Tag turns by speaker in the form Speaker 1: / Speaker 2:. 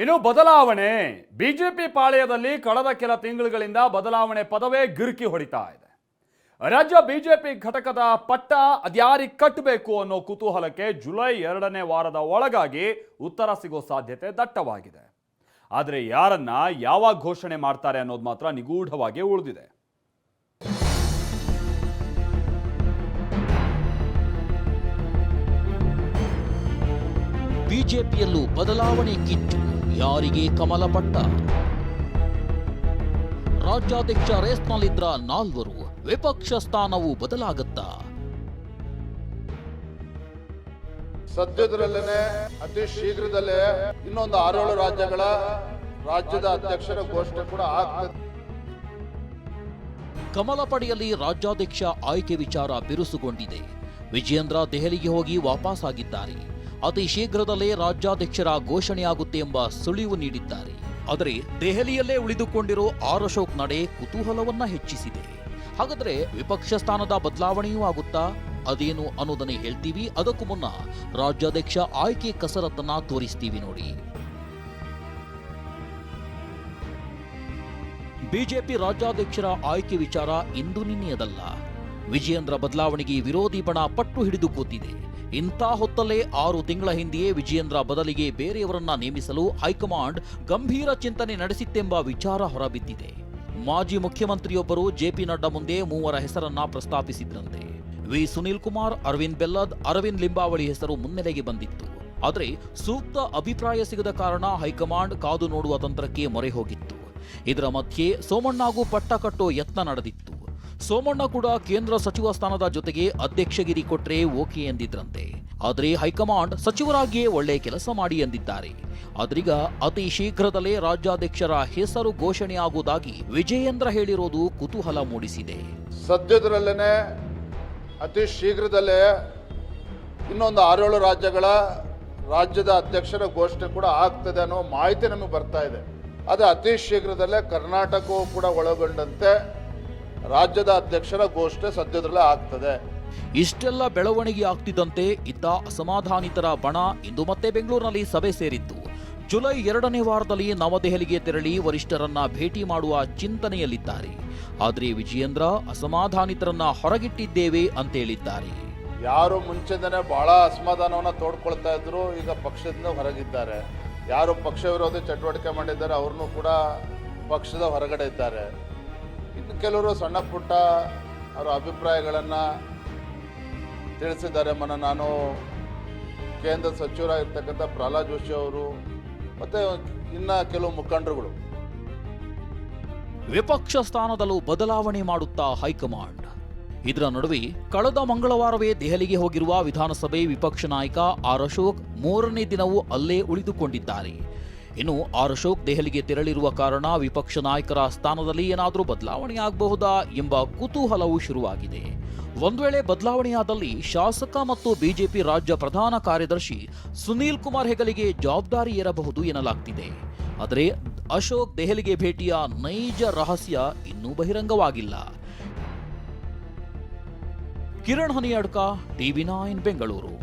Speaker 1: ಇನ್ನು ಬದಲಾವಣೆ. ಬಿಜೆಪಿ ಪಾಳೆಯದಲ್ಲಿ ಕಳೆದ ಕೆಲ ತಿಂಗಳುಗಳಿಂದ ಬದಲಾವಣೆ ಪದವೇ ಗಿರುಕಿ ಹೊಡಿತಾ ಇದೆ. ರಾಜ್ಯ ಬಿಜೆಪಿ ಘಟಕದ ಪಟ್ಟ ಅದ್ಯಾರಿಗೆ ಕಟ್ಟಬೇಕು ಅನ್ನೋ ಕುತೂಹಲಕ್ಕೆ ಜುಲೈ ಎರಡನೇ ವಾರದ ಒಳಗಾಗಿ ಉತ್ತರ ಸಿಗೋ ಸಾಧ್ಯತೆ ದಟ್ಟವಾಗಿದೆ. ಆದರೆ ಯಾರನ್ನ ಯಾವಾಗ ಘೋಷಣೆ ಮಾಡ್ತಾರೆ ಅನ್ನೋದು ಮಾತ್ರ ನಿಗೂಢವಾಗಿ ಉಳಿದಿದೆ.
Speaker 2: ಬಿಜೆಪಿಯಲ್ಲೂ ಬದಲಾವಣೆ ಕಿಚ್ಚು. ಯಾರಿಗೆ ಕಮಲ ಪಟ್ಟ? ರಾಜ್ಯಾಧ್ಯಕ್ಷ ರೇಸ್ನಲ್ಲಿದ್ರ ನಾಲ್ವರು ವಿಪಕ್ಷ ಸ್ಥಾನವು ಬದಲಾಗುತ್ತಾ.
Speaker 3: ಸದ್ಯದಲ್ಲೇ ಅತಿ ಶೀಘ್ರದಲ್ಲೇ ಇನ್ನೊಂದು ಆರೇಳು ರಾಜ್ಯಗಳ ರಾಜ್ಯದ ಅಧ್ಯಕ್ಷರ ಘೋಷಣೆ ಕೂಡ ಆಗ್ತದೆ.
Speaker 2: ಕಮಲ ಪಡೆಯಲ್ಲಿ ರಾಜ್ಯಾಧ್ಯಕ್ಷ ಆಯ್ಕೆ ವಿಚಾರ ಬಿರುಸುಗೊಂಡಿದೆ. ವಿಜಯೇಂದ್ರ ದೆಹಲಿಗೆ ಹೋಗಿ ವಾಪಸ್ಸಾಗಿದ್ದಾರೆ ಅತಿ ಶೀಘ್ರದಲ್ಲೇ ರಾಜ್ಯಾಧ್ಯಕ್ಷರ ಘೋಷಣೆಯಾಗುತ್ತೆ ಎಂಬ ಸುಳಿವು ನೀಡಿದ್ದಾರೆ. ಆದರೆ ದೆಹಲಿಯಲ್ಲೇ ಉಳಿದುಕೊಂಡಿರೋ ಆರ್ ಅಶೋಕ್ ನಡೆ ಕುತೂಹಲವನ್ನ ಹೆಚ್ಚಿಸಿದೆ. ಹಾಗಾದ್ರೆ ವಿಪಕ್ಷ ಸ್ಥಾನದ ಬದಲಾವಣೆಯೂ ಆಗುತ್ತಾ? ಅದೇನು ಅನ್ನೋದನ್ನೇ ಹೇಳ್ತೀವಿ. ಅದಕ್ಕೂ ಮುನ್ನ ರಾಜ್ಯಾಧ್ಯಕ್ಷ ಆಯ್ಕೆ ಕಸರತ್ತನ್ನ ತೋರಿಸ್ತೀವಿ ನೋಡಿ. ಬಿಜೆಪಿ ರಾಜ್ಯಾಧ್ಯಕ್ಷರ ಆಯ್ಕೆ ವಿಚಾರ ಇಂದು ನಿನ್ನೆಯದಲ್ಲ. ವಿಜಯೇಂದ್ರ ಬದಲಾವಣೆಗೆ ವಿರೋಧಿ ಬಣ ಪಟ್ಟು ಹಿಡಿದು ಕೂತಿದೆ. ಇಂಥ ಹೊತ್ತಲ್ಲೇ ಆರು ತಿಂಗಳ ಹಿಂದೆಯೇ ವಿಜಯೇಂದ್ರ ಬದಲಿಗೆ ಬೇರೆಯವರನ್ನ ನೇಮಿಸಲು ಹೈಕಮಾಂಡ್ ಗಂಭೀರ ಚಿಂತನೆ ನಡೆಸಿತ್ತೆಂಬ ವಿಚಾರ ಹೊರಬಿದ್ದಿದೆ. ಮಾಜಿ ಮುಖ್ಯಮಂತ್ರಿಯೊಬ್ಬರು ಜೆಪಿ ನಡ್ಡಾ ಮುಂದೆ ಮೂವರ ಹೆಸರನ್ನ ಪ್ರಸ್ತಾಪಿಸಿದ್ರಂತೆ. ವಿ ಸುನೀಲ್ ಕುಮಾರ್, ಅರವಿಂದ್ ಬೆಲ್ಲದ್, ಅರವಿಂದ್ ಲಿಂಬಾವಳಿ ಹೆಸರು ಮುನ್ನೆಲೆಗೆ ಬಂದಿತ್ತು. ಆದರೆ ಸೂಕ್ತ ಅಭಿಪ್ರಾಯ ಸಿಗದ ಕಾರಣ ಹೈಕಮಾಂಡ್ ಕಾದು ನೋಡುವ ತಂತ್ರಕ್ಕೆ ಮೊರೆ ಹೋಗಿತ್ತು. ಇದರ ಮಧ್ಯೆ ಸೋಮಣ್ಣಾಗೂ ಪಟ್ಟ ಕಟ್ಟೋ ಯತ್ನ ನಡೆದಿತ್ತು. ಸೋಮಣ್ಣ ಕೂಡ ಕೇಂದ್ರ ಸಚಿವ ಸ್ಥಾನದ ಜೊತೆಗೆ ಅಧ್ಯಕ್ಷಗಿರಿ ಕೊಟ್ರೆ ಓಕೆ ಎಂದಿದ್ರಂತೆ. ಆದರೆ ಹೈಕಮಾಂಡ್ ಸಚಿವರಾಗಿಯೇ ಒಳ್ಳೆ ಕೆಲಸ ಮಾಡಿ ಎಂದಿದ್ದಾರೆ. ಆದ್ರೀಗ ಅತಿ ಶೀಘ್ರದಲ್ಲೇ ರಾಜ್ಯಾಧ್ಯಕ್ಷರ ಹೆಸರು ಘೋಷಣೆಯಾಗುವುದಾಗಿ ವಿಜಯೇಂದ್ರ ಹೇಳಿರೋದು ಕುತೂಹಲ ಮೂಡಿಸಿದೆ.
Speaker 3: ಸದ್ಯದರಲ್ಲೇನೆ ಅತಿ ಶೀಘ್ರದಲ್ಲೇ ಇನ್ನೊಂದು ಆರೇಳು ರಾಜ್ಯಗಳ ರಾಜ್ಯದ ಅಧ್ಯಕ್ಷರ ಘೋಷಣೆ ಕೂಡ ಆಗ್ತದೆ ಅನ್ನೋ ಮಾಹಿತಿ ನಮಗೆ ಬರ್ತಾ ಇದೆ. ಅದು ಅತಿ ಶೀಘ್ರದಲ್ಲೇ ಕರ್ನಾಟಕವೂ ಕೂಡ ಒಳಗೊಂಡಂತೆ ರಾಜ್ಯದ ಅಧ್ಯಕ್ಷರ ಘೋಷಣೆ ಸದ್ಯದಲ್ಲೇ ಆಗ್ತದೆ.
Speaker 2: ಇಷ್ಟೆಲ್ಲ ಬೆಳವಣಿಗೆ ಆಗ್ತಿದ್ದಂತೆ ಇದ್ದ ಅಸಮಾಧಾನಿತರ ಬಣ ಇಂದು ಮತ್ತೆ ಬೆಂಗಳೂರಿನಲ್ಲಿ ಸಭೆ ಸೇರಿತ್ತು. ಜುಲೈ ಎರಡನೇ ವಾರದಲ್ಲಿ ನವದೆಹಲಿಗೆ ತೆರಳಿ ವರಿಷ್ಠರನ್ನ ಭೇಟಿ ಮಾಡುವ ಚಿಂತನೆಯಲ್ಲಿದ್ದಾರೆ. ಆದರೆ ವಿಜಯೇಂದ್ರ ಅಸಮಾಧಾನಿತರನ್ನ ಹೊರಗಿಟ್ಟಿದ್ದೇವೆ ಅಂತ ಹೇಳಿದ್ದಾರೆ.
Speaker 3: ಯಾರು ಮುಂಚೆಯಿಂದನೇ ಬಹಳ ಅಸಮಾಧಾನವನ್ನ ತೋಡ್ಕೊಳ್ತಾ ಇದ್ರು ಈಗ ಪಕ್ಷದಿಂದ ಹೊರಗಿದ್ದಾರೆ. ಯಾರು ಪಕ್ಷ ವಿರೋಧಿ ಚಟುವಟಿಕೆ ಮಾಡಿದ್ದಾರೆ ಅವ್ರನ್ನೂ ಕೂಡ ಪಕ್ಷದ ಹೊರಗಡೆ ಇದ್ದಾರೆ. ಇನ್ನು ಕೆಲವರು ಸಣ್ಣ ಪುಟ್ಟ ಅವರ ಅಭಿಪ್ರಾಯಗಳನ್ನು ತಿಳಿಸಿದ್ದಾರೆ. ಮನ ನಾನು ಕೇಂದ್ರ ಸಚಿವರಾಗಿರ್ತಕ್ಕಂಥ ಪ್ರಹ್ಲಾದ್ ಜೋಶಿ ಅವರು, ಮತ್ತು ಇನ್ನು ಕೆಲವು ಮುಖಂಡರುಗಳು.
Speaker 2: ವಿಪಕ್ಷ ಸ್ಥಾನದಲ್ಲೂ ಬದಲಾವಣೆ ಮಾಡುತ್ತಾ ಹೈಕಮಾಂಡ್. ಇದರ ನಡುವೆ ಕಳೆದ ಮಂಗಳವಾರವೇ ದೆಹಲಿಗೆ ಹೋಗಿರುವ ವಿಧಾನಸಭೆ ವಿಪಕ್ಷ ನಾಯಕ ಆರ್ ಅಶೋಕ್ ಮೂರನೇ ದಿನವೂ ಅಲ್ಲೇ ಉಳಿದುಕೊಂಡಿದ್ದಾರೆ. ಇನ್ನು ಆರ್ ಅಶೋಕ್ ದೆಹಲಿಗೆ ತೆರಳಿರುವ ಕಾರಣ ವಿಪಕ್ಷ ನಾಯಕರ ಸ್ಥಾನದಲ್ಲಿ ಏನಾದರೂ ಬದಲಾವಣೆಯಾಗಬಹುದಾ ಎಂಬ ಕುತೂಹಲವು ಶುರುವಾಗಿದೆ. ಒಂದು ವೇಳೆ ಬದಲಾವಣೆಯಾದಲ್ಲಿ ಶಾಸಕ ಮತ್ತು ಬಿಜೆಪಿ ರಾಜ್ಯ ಪ್ರಧಾನ ಕಾರ್ಯದರ್ಶಿ ಸುನೀಲ್ ಕುಮಾರ್ ಹೆಗಲಿಗೆ ಜವಾಬ್ದಾರಿ ಏರಬಹುದು ಎನ್ನಲಾಗ್ತಿದೆ. ಆದರೆ ಅಶೋಕ್ ದೆಹಲಿಗೆ ಭೇಟಿಯ ನೈಜ ರಹಸ್ಯ ಇನ್ನೂ ಬಹಿರಂಗವಾಗಿಲ್ಲ. Kiran Haniyadka, TV nine, Bengaluru.